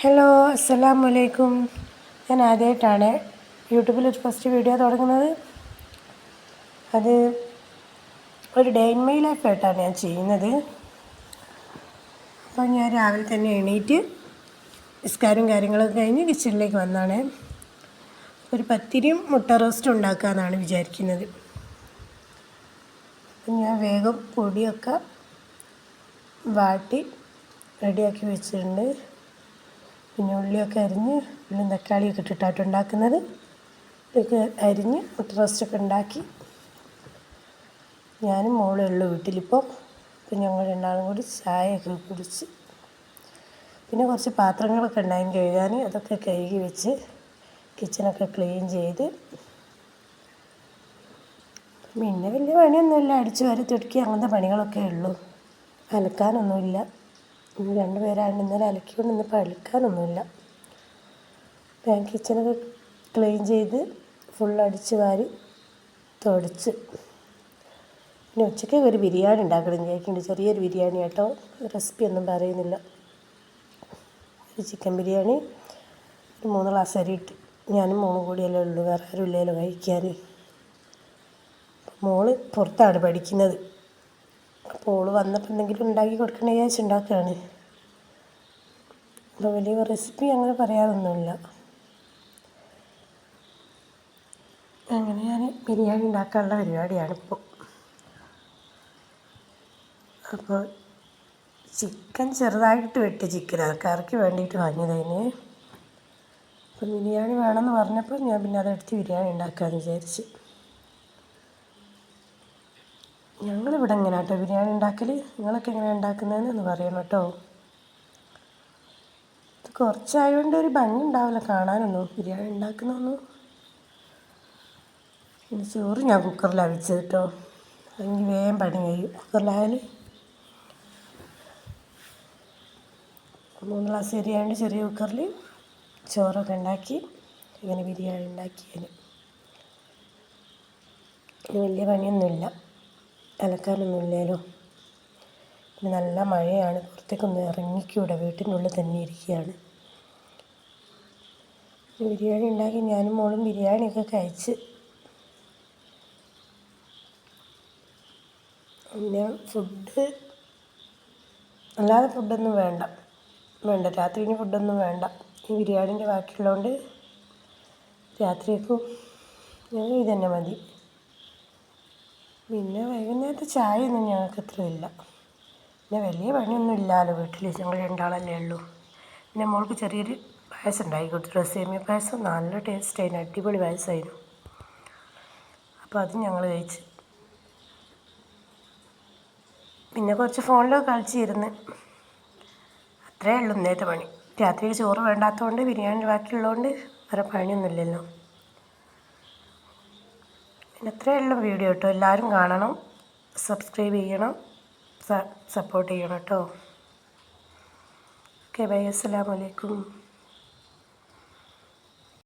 Hello അസ്സലാമു വലൈക്കും ഞാൻ ആദ്യമായിട്ടാണ് യൂട്യൂബിൽ ഒരു ഫസ്റ്റ് വീഡിയോ തുടങ്ങുന്നത്. അത് ഒരു ഡേ ഇൻ മൈ ലൈഫായിട്ടാണ് ഞാൻ ചെയ്യുന്നത്. അപ്പോൾ ഞാൻ രാവിലെ തന്നെ എണീറ്റ് നിസ്കാരം കാര്യങ്ങളൊക്കെ കഴിഞ്ഞ് കിച്ചണിലേക്ക് വന്നാണ്. ഒരു പത്തിരിയും മുട്ട റോസ്റ്റും ഉണ്ടാക്കാമെന്നാണ് വിചാരിക്കുന്നത്. അപ്പം ഞാൻ വേഗം പൊടിയൊക്കെ വാട്ടി റെഡിയാക്കി വെച്ചിട്ടുണ്ട്. പിന്നെ ഉള്ളിയൊക്കെ അരിഞ്ഞ് ഉള്ളിയും തക്കാളിയൊക്കെ ഇട്ടിട്ടാണ് ഉണ്ടാക്കുന്നത്. ഇതൊക്കെ അരിഞ്ഞ് മുട്ട റോസ്റ്റൊക്കെ ഉണ്ടാക്കി. ഞാനും മോളേ ഉള്ളൂ വീട്ടിലിപ്പോൾ അപ്പം ഞങ്ങൾ രണ്ടാളും കൂടി ചായയൊക്കെ കുടിച്ച് പിന്നെ കുറച്ച് പാത്രങ്ങളൊക്കെ ഉണ്ടായിരുന്നു കഴുകാൻ. അതൊക്കെ കഴുകി വെച്ച് കിച്ചണൊക്കെ ക്ലീൻ ചെയ്ത്. പിന്നെ വലിയ പണിയൊന്നുമില്ല. അടിച്ചു വാരി തുടക്കി അങ്ങനത്തെ പണികളൊക്കെ ഉള്ളൂ. അലക്കാനൊന്നുമില്ല. രണ്ട് പേരാണ് ഇന്നലെ അലക്കിക്കൊണ്ട് ഇന്നിപ്പോൾ അലക്കാനൊന്നുമില്ല. ഞാൻ കിച്ചണൊക്കെ ക്ലീൻ ചെയ്ത് ഫുൾ അടിച്ച് വാരി തുടച്ച്. പിന്നെ ഉച്ചയ്ക്ക് ഒരു ബിരിയാണി ഉണ്ടാക്കണം വിചാരിക്കുന്നുണ്ട് ചെറിയൊരു ബിരിയാണി കേട്ടോ റെസിപ്പി ഒന്നും പറയുന്നില്ല. ഒരു ചിക്കൻ ബിരിയാണി ഒരു മൂന്ന് ഗ്ലാസ് അരി ഇട്ട്. ഞാനും മോളും കൂടിയല്ലേ ഉള്ളൂ. വേറെ ആരും ഇല്ലല്ലോ കഴിക്കാൻ. മോൾ പുറത്താണ് പഠിക്കുന്നത്. അപ്പോൾ വന്നപ്പോൾ എന്തെങ്കിലും ഉണ്ടാക്കി കൊടുക്കണേ വിചാരിച്ച് ഉണ്ടാക്കുകയാണ് അപ്പോൾ വലിയ റെസിപ്പി അങ്ങനെ പറയാറൊന്നുമില്ല. അങ്ങനെ ഞാൻ ബിരിയാണി ഉണ്ടാക്കാനുള്ള പരിപാടിയാണ് ഇപ്പോൾ. അപ്പോൾ ചിക്കൻ ചെറുതായിട്ട് വെട്ടി ചിക്കനാണ് കറിക്ക് വേണ്ടിയിട്ട് വാങ്ങിയതിന് അപ്പം ബിരിയാണി വേണമെന്ന് പറഞ്ഞപ്പോൾ ഞാൻ പിന്നെ അതെടുത്ത് ബിരിയാണി ഉണ്ടാക്കാമെന്ന് വിചാരിച്ച്. ഞങ്ങളിവിടെ എങ്ങനെ കേട്ടോ ബിരിയാണി ഉണ്ടാക്കൽ നിങ്ങളൊക്കെ എങ്ങനെ ഉണ്ടാക്കുന്നതെന്ന് പറയണം കേട്ടോ. ഇത് കുറച്ചായതുകൊണ്ട് ഒരു ഭംഗി ഉണ്ടാവില്ല. കാണാനൊന്നും ബിരിയാണി ഉണ്ടാക്കുന്നൊന്നും പിന്നെ ചോറ് ഞാൻ കുക്കറിൽ അവിച്ചത് കേട്ടോ. അല്ലെങ്കിൽ വേഗം പണി കഴിയും. കുക്കറിലായാൽ മൂന്ന് ഗ്ലാസ് അരിയാണ്ട് ചെറിയ കുക്കറിൽ ചോറൊക്കെ ഉണ്ടാക്കി ഇങ്ങനെ ബിരിയാണി ഉണ്ടാക്കി ഞാൻ വലിയ പണിയൊന്നുമില്ല. അലക്കാനൊന്നുമില്ലല്ലോ പിന്നെ നല്ല മഴയാണ്. പുറത്തേക്കൊന്നും ഇറങ്ങിക്കൂടെ? വീട്ടിനുള്ളിൽ തന്നെ ഇരിക്കുകയാണ്. ബിരിയാണി ഉണ്ടാക്കി ഞാനും മോളും ബിരിയാണിയൊക്കെ കഴിച്ച് പിന്നെ ഫുഡ് അല്ലാതെ ഫുഡൊന്നും വേണ്ട. വേണ്ട. രാത്രി ഇനി ഫുഡൊന്നും വേണ്ട. ഈ ബിരിയാണീന്റെ ബാക്കിയുള്ളതുകൊണ്ട് രാത്രിയേക്കും ഞങ്ങൾ ഇതന്നെ മതി. പിന്നെ വൈകുന്നേരത്തെ ചായ ഒന്നും ഞങ്ങൾക്ക് അത്ര ഇല്ല. പിന്നെ വലിയ പണിയൊന്നും ഇല്ലാലോ വീട്ടിൽ ഞങ്ങൾ രണ്ടാളല്ലേ ഉള്ളൂ. പിന്നെ മോൾക്ക് ചെറിയൊരു പായസം ഉണ്ടായി കൊടുത്തു സേമിയ പായസം. നല്ല ടേസ്റ്റ് ആയിരുന്നു അടിപൊളി പായസമായിരുന്നു. അപ്പോൾ അത് ഞങ്ങൾ കഴിച്ച്. പിന്നെ കുറച്ച് ഫോണിലൊക്കെ കളിച്ചിരുന്ന്. അത്രേ ഉള്ളൂ ഇന്നേത്തെ പണി. രാത്രിയിൽ ചോറ് വേണ്ടാത്തതുകൊണ്ട് ബിരിയാണി ബാക്കിയുള്ളതുകൊണ്ട് വേറെ പണിയൊന്നുമില്ലല്ലോ. പിന്നെ ഉള്ളൂ വീഡിയോ കേട്ടോ. എല്ലാവരും കാണണം. സബ്സ്ക്രൈബ് ചെയ്യണം. സപ്പോർട്ട് ചെയ്യണം കേട്ടോ. ഓക്കെ ബൈ അസ്സലാമലൈക്കും